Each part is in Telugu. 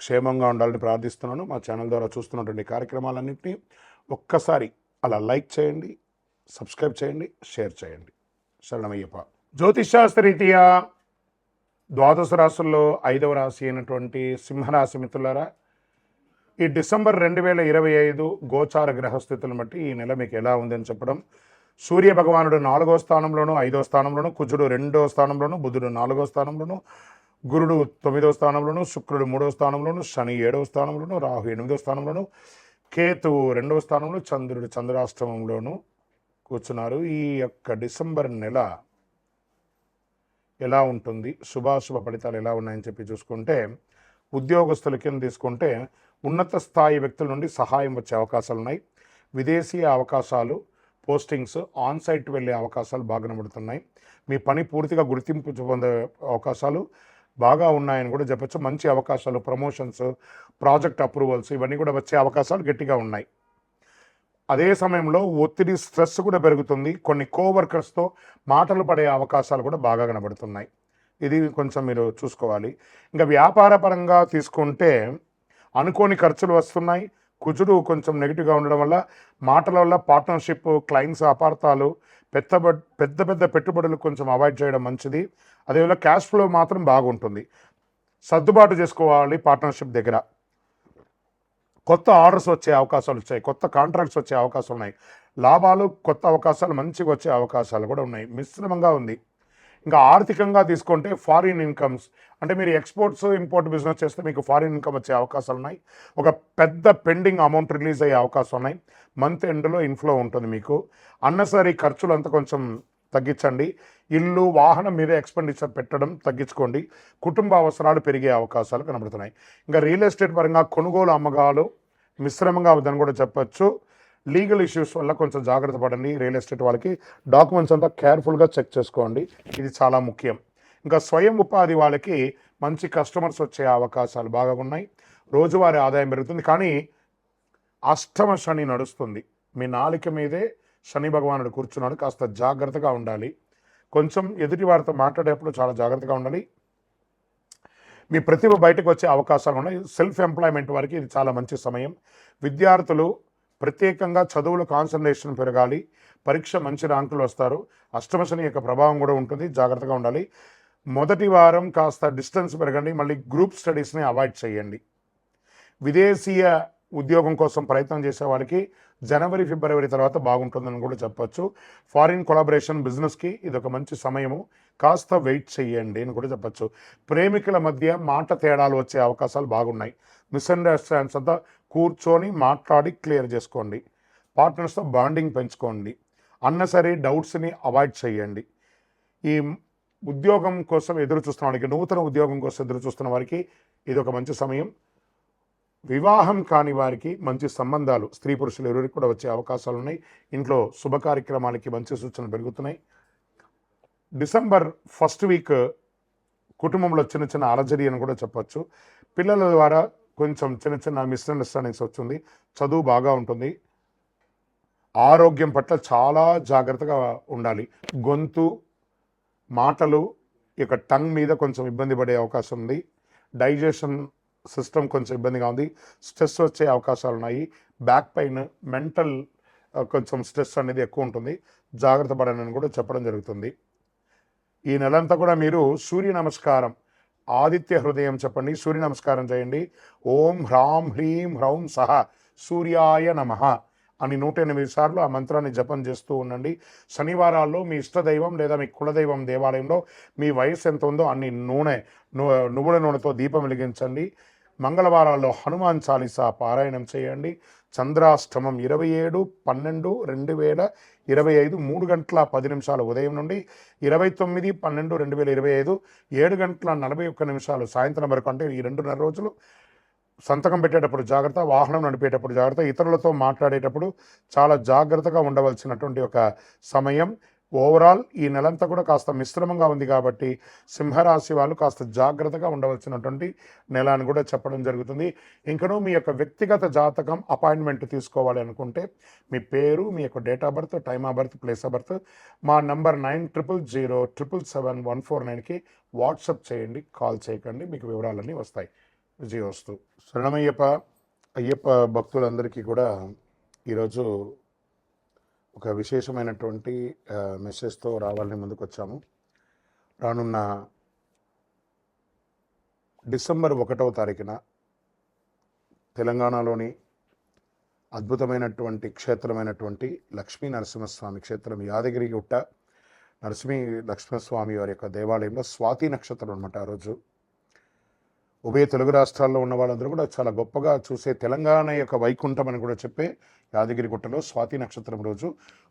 క్షేమంగా ఉండాలని ప్రార్థిస్తున్నాను. మా ఛానల్ ద్వారా చూస్తున్నటువంటి కార్యక్రమాలన్నింటినీ ఒక్కసారి అలా లైక్ చేయండి సబ్స్క్రైబ్ చేయండి షేర్ చేయండి. శరణమయ్యప్ప. జ్యోతిషాస్త్రరీత్యా ద్వాదశ రాశుల్లో ఐదవ రాశి అయినటువంటి సింహరాశి మిత్రులారా ఈ డిసెంబర్ రెండు వేల ఇరవై ఐదు గోచార గ్రహస్థితులను బట్టి ఈ నెల మీకు ఎలా ఉందని చెప్పడం సూర్య భగవానుడు నాలుగో స్థానంలోను ఐదో స్థానంలోను కుజుడు రెండో స్థానంలోను బుధుడు నాలుగో స్థానంలోను గురుడు తొమ్మిదవ స్థానంలోను శుక్రుడు మూడో స్థానంలోను శని ఏడవ స్థానంలోను రాహు ఎనిమిదో స్థానంలోను కేతువు రెండవ స్థానంలో చంద్రుడు చంద్రాష్టమంలోను కూర్చున్నారు. ఈ యొక్క డిసెంబర్ నెల ఎలా ఉంటుంది? శుభాశుభ ఫలితాలు ఎలా ఉన్నాయని చెప్పి చూసుకుంటే ఉద్యోగస్తుల కింద తీసుకుంటే ఉన్నత స్థాయి వ్యక్తుల నుండి సహాయం వచ్చే అవకాశాలు ఉన్నాయి. విదేశీయ అవకాశాలు పోస్టింగ్స్ ఆన్ సైట్ వెళ్ళే అవకాశాలు బాగా కనబడుతున్నాయి. మీ పని పూర్తిగా గుర్తింపు పొందే అవకాశాలు బాగా ఉన్నాయని కూడా చెప్పచ్చు. మంచి అవకాశాలు ప్రమోషన్స్ ప్రాజెక్ట్ అప్రూవల్స్ ఇవన్నీ కూడా వచ్చే అవకాశాలు గట్టిగా ఉన్నాయి. అదే సమయంలో ఒత్తిడి స్ట్రెస్ కూడా పెరుగుతుంది. కొన్ని కోవర్కర్స్తో మాటలు పడే అవకాశాలు కూడా బాగా కనబడుతున్నాయి. ఇది కొంచెం మీరు చూసుకోవాలి. ఇంకా వ్యాపార పరంగా తీసుకుంటే అనుకోని ఖర్చులు వస్తున్నాయి. కుజుడు కొంచెం నెగిటివ్గా ఉండడం వల్ల మాటల వల్ల పార్ట్నర్షిప్ క్లయింట్స్ అపార్థాలు పెద్ద పెద్ద పెద్ద పెట్టుబడులు కొంచెం అవాయిడ్ చేయడం మంచిది. అదేవిధంగా క్యాష్ ఫ్లో మాత్రం బాగుంటుంది. సర్దుబాటు చేసుకోవాలి పార్ట్నర్షిప్ దగ్గర. కొత్త ఆర్డర్స్ వచ్చే అవకాశాలు వచ్చాయి. కొత్త కాంట్రాక్ట్స్ వచ్చే అవకాశాలు ఉన్నాయి. లాభాలు కొత్త అవకాశాలు మంచిగా వచ్చే అవకాశాలు కూడా ఉన్నాయి. మిశ్రమంగా ఉంది. ఇంకా ఆర్థికంగా తీసుకుంటే ఫారిన్ ఇన్కమ్స్ అంటే మీరు ఎక్స్పోర్ట్స్ ఇంపోర్ట్ బిజినెస్ చేస్తే మీకు ఫారిన్ ఇన్కమ్ వచ్చే అవకాశాలు ఉన్నాయి. ఒక పెద్ద పెండింగ్ అమౌంట్ రిలీజ్ అయ్యే అవకాశం ఉన్నాయి. మంత్ ఎండ్లో ఇన్ఫ్లో ఉంటుంది మీకు. అన్నసరీ ఖర్చులు అంతా కొంచెం తగ్గించండి. ఇల్లు వాహనం మీద ఎక్స్పెండిచర్ పెట్టడం తగ్గించుకోండి. కుటుంబ అవసరాలు పెరిగే అవకాశాలు కనబడుతున్నాయి. ఇంకా రియల్ ఎస్టేట్ పరంగా కొనుగోలు అమ్మకాలు మిశ్రమంగా అవుతుందని కూడా చెప్పచ్చు. లీగల్ ఇష్యూస్ వల్ల కొంచెం జాగ్రత్త పడండి. రియల్ ఎస్టేట్ వాళ్ళకి డాక్యుమెంట్స్ అంతా కేర్ఫుల్గా చెక్ చేసుకోండి. ఇది చాలా ముఖ్యం. ఇంకా స్వయం ఉపాధి వాళ్ళకి మంచి కస్టమర్స్ వచ్చే అవకాశాలు బాగా ఉన్నాయి. రోజువారీ ఆదాయం పెరుగుతుంది. కానీ అష్టమ శని నడుస్తుంది. మీ నాలిక మీదే శని భగవానుడు కూర్చున్నాడు. కాస్త జాగ్రత్తగా ఉండాలి. కొంచెం ఎదుటి వారితో మాట్లాడేటప్పుడు చాలా జాగ్రత్తగా ఉండాలి. మీ ప్రతిభ బయటకు వచ్చే అవకాశాలు ఉన్నాయి. సెల్ఫ్ ఎంప్లాయ్మెంట్ వారికి ఇది చాలా మంచి సమయం. విద్యార్థులు ప్రత్యేకంగా చదువులు కాన్సన్ట్రేషన్ పెరగాలి. పరీక్ష మంచి ర్యాంకులు వస్తారు. అష్టమ శని యొక్క ప్రభావం కూడా ఉంటుంది. జాగ్రత్తగా ఉండాలి. మొదటి వారం కాస్త డిస్టెన్స్ పెరగండి. మళ్ళీ గ్రూప్ స్టడీస్ని అవాయిడ్ చేయండి. విదేశీయ ఉద్యోగం కోసం ప్రయత్నం చేసే వాళ్ళకి జనవరి ఫిబ్రవరి తర్వాత బాగుంటుందని కూడా చెప్పొచ్చు. ఫారిన్ కొలాబరేషన్ బిజినెస్కి ఇది ఒక మంచి సమయము. కాస్త వెయిట్ చేయండి అని కూడా చెప్పొచ్చు. ప్రేమికుల మధ్య మాట తేడాలు వచ్చే అవకాశాలు బాగున్నాయి. మిస్అండర్స్టాండ్స్ అంతా కూర్చొని మాట్లాడి క్లియర్ చేసుకోండి. పార్ట్నర్స్తో బాండింగ్ పెంచుకోండి. అన్నసరి డౌట్స్ని అవాయిడ్ చేయండి ఈ ఉద్యోగం కోసం ఎదురు చూస్తున్న వారికి నూతన ఉద్యోగం కోసం ఎదురు చూస్తున్న వారికి ఇది ఒక మంచి సమయం. వివాహం కాని వారికి మంచి సంబంధాలు స్త్రీ పురుషులు ఎవరికి కూడా వచ్చే అవకాశాలు ఉన్నాయి. ఇంట్లో శుభ కార్యక్రమాలకి మంచి సూచనలు పెరుగుతున్నాయి. డిసెంబర్ ఫస్ట్ వీక్ కుటుంబంలో చిన్న చిన్న అలజడి అని కూడా చెప్పొచ్చు. పిల్లల ద్వారా కొంచెం చిన్న చిన్న మిస్అండర్స్టాండింగ్స్ వచ్చింది చదువు బాగా ఉంటుంది. ఆరోగ్యం పట్ల చాలా జాగ్రత్తగా ఉండాలి. గొంతు మాటలు ఈ యొక్క టంగ్ మీద కొంచెం ఇబ్బంది పడే అవకాశం ఉంది. డైజెషన్ సిస్టమ్ కొంచెం ఇబ్బందిగా ఉంది. స్ట్రెస్ వచ్చే అవకాశాలు ఉన్నాయి. బ్యాక్ పెయిన్ మెంటల్ కొంచెం స్ట్రెస్ అనేది ఎక్కువ ఉంటుంది. జాగ్రత్త పడనని కూడా చెప్పడం జరుగుతుంది. ఈ నెలంతా కూడా మీరు సూర్య నమస్కారం ఆదిత్య హృదయం చెప్పండి సూర్య నమస్కారం చేయండి. ఓం హ్రాం హ్రీం హ్రౌం సహ సూర్యాయ నమః అని నూట ఎనిమిది సార్లు ఆ మంత్రాన్ని జపం చేస్తూ ఉండండి. శనివారాల్లో మీ ఇష్టదైవం లేదా మీ కులదైవం దేవాలయంలో మీ వయసు ఎంత ఉందో అన్ని నూనె ను- నువ్వుల నూనెతో దీపం వెలిగించండి. మంగళవారాల్లో హనుమాన్ చాలీసా పారాయణం చేయండి. చంద్రాష్టమం ఇరవై ఏడు పన్నెండు రెండు వేల ఇరవై ఐదు మూడు గంటల పది నిమిషాల ఉదయం నుండి ఇరవై తొమ్మిది పన్నెండు రెండు వేల ఇరవై ఐదు ఏడు గంటల నలభై ఒక్క నిమిషాలు సాయంత్రం వరకు అంటే ఈ రెండున్నర రోజులు సంతకం పెట్టేటప్పుడు జాగ్రత్త వాహనం నడిపేటప్పుడు జాగ్రత్త ఇతరులతో మాట్లాడేటప్పుడు చాలా జాగ్రత్తగా ఉండవలసినటువంటి ఒక సమయం. ఓవరాల్ ఈ నెలంతా కూడా కాస్త మిశ్రమంగా ఉంది కాబట్టి సింహరాశి వాళ్ళు కాస్త జాగ్రత్తగా ఉండవలసినటువంటి నెల అని కూడా చెప్పడం జరుగుతుంది. ఇంకనూ మీ యొక్క వ్యక్తిగత జాతకం అపాయింట్మెంట్ తీసుకోవాలి అనుకుంటే మీ పేరు మీ యొక్క date of birth time of birth place of birth మా number nine triple zero triple seven one four నైన్కి వాట్సప్ చేయండి కాల్ చేయకండి మీకు వివరాలన్నీ వస్తాయి. విజయవస్తు. శరణమయ్యప్ప అయ్యప్ప భక్తులందరికీ కూడా ఈరోజు ఒక విశేషమైనటువంటి మెసేజ్తో రావాలని ముందుకు వచ్చాము రానున్న డిసెంబర్ ఒకటవ తారీఖున తెలంగాణలోని అద్భుతమైనటువంటి క్షేత్రమైనటువంటి లక్ష్మీ నరసింహస్వామి క్షేత్రం యాదగిరి గుట్ట నరసింహ లక్ష్మీస్వామి వారి యొక్క దేవాలయంలో స్వాతి నక్షత్రం అనమాట ఆ రోజు. ఉభయ తెలుగు రాష్ట్రాల్లో ఉన్న వాళ్ళందరూ కూడా చాలా గొప్పగా చూసే తెలంగాణ యొక్క వైకుంఠం అని కూడా చెప్పే యాదగిరి గుట్టలో స్వాతి నక్షత్రం రోజు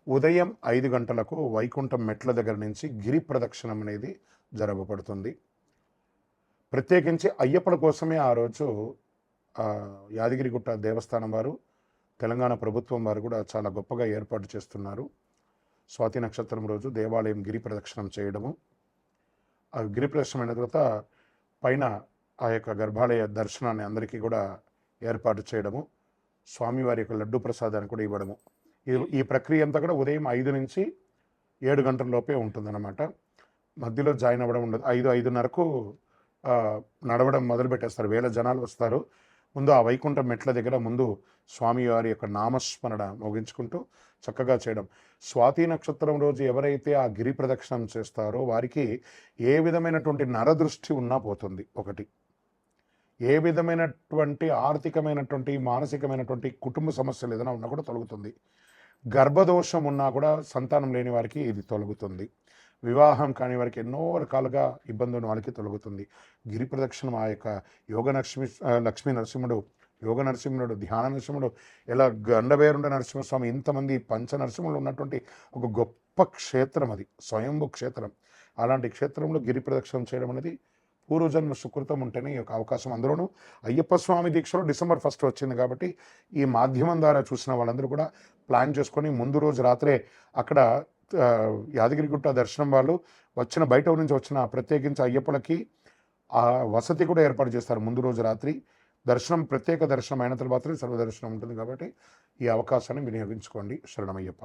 ఉదయం ఐదు గంటలకు వైకుంఠం మెట్ల దగ్గర నుంచి గిరి ప్రదక్షిణం అనేది జరగబడుతుంది. ప్రత్యేకించి అయ్యప్పల కోసమే ఆ రోజు యాదగిరిగుట్ట దేవస్థానం వారు తెలంగాణ ప్రభుత్వం వారు కూడా చాలా గొప్పగా ఏర్పాటు చేస్తున్నారు. స్వాతి నక్షత్రం రోజు దేవాలయం గిరి ప్రదక్షిణం చేయడము. ఆ గిరి ప్రదక్షిణం అయిన తర్వాత పైన ఆ యొక్క గర్భాలయ దర్శనాన్ని అందరికీ కూడా ఏర్పాటు చేయడము స్వామివారి యొక్క లడ్డు ప్రసాదాన్ని కూడా ఇవ్వడము. ఈ ఈ ప్రక్రియ అంతా కూడా ఉదయం ఐదు నుంచి ఏడు గంటల లోపే ఉంటుందన్నమాట. మధ్యలో జాయిన్ అవ్వడం ఉండదు. ఐదు ఐదున్నరకు నడవడం మొదలు పెట్టేస్తారు వేల జనాలు వస్తారు. ముందు ఆ వైకుంఠం మెట్ల దగ్గర ముందు స్వామివారి యొక్క నామస్మరణ ముగించుకుంటూ చక్కగా చేయడం. స్వాతి నక్షత్రం రోజు ఎవరైతే ఆ గిరి ప్రదక్షిణం చేస్తారో వారికి ఏ విధమైనటువంటి నరదృష్టి ఉన్నా పోతుంది ఒకటి. ఏ విధమైనటువంటి ఆర్థికమైనటువంటి మానసికమైనటువంటి కుటుంబ సమస్యలు ఏదైనా ఉన్నా కూడా తొలగుతుంది. గర్భదోషం ఉన్నా కూడా సంతానం లేని వారికి ఇది తొలగుతుంది. వివాహం కాని వారికి ఎన్నో రకాలుగా ఇబ్బందులు ఉన్న వాళ్ళకి తొలగుతుంది. గిరి ప్రదక్షిణం ఆ యొక్క యోగ నరసింహ లక్ష్మీ నరసింహుడు యోగ నరసింహుడు ధ్యాన నరసింహుడు ఇలా గండబేరుండ నరసింహస్వామి ఇంతమంది పంచ నరసింహులు ఉన్నటువంటి ఒక గొప్ప క్షేత్రం అది స్వయంభు క్షేత్రం. అలాంటి క్షేత్రంలో గిరి ప్రదక్షిణం చేయడం అనేది పూర్వజన్మ సుకృతం ఉంటేనే ఈ యొక్క అవకాశం అందులోనూ. అయ్యప్ప స్వామి దీక్షలో డిసెంబర్ ఫస్ట్ వచ్చింది కాబట్టి ఈ మాధ్యమం ద్వారా చూసిన వాళ్ళందరూ కూడా ప్లాన్ చేసుకొని ముందు రోజు రాత్రే అక్కడ యాదగిరిగుట్ట దర్శనం వాళ్ళు వచ్చిన బయట నుంచి వచ్చిన ప్రత్యేకించి అయ్యప్పలకి ఆ వసతి కూడా ఏర్పాటు చేస్తారు ముందు రోజు రాత్రి. దర్శనం ప్రత్యేక దర్శనం అయిన తర్వాతనే సర్వదర్శనం ఉంటుంది కాబట్టి ఈ అవకాశాన్ని వినియోగించుకోండి. శరణమయ్యప్ప.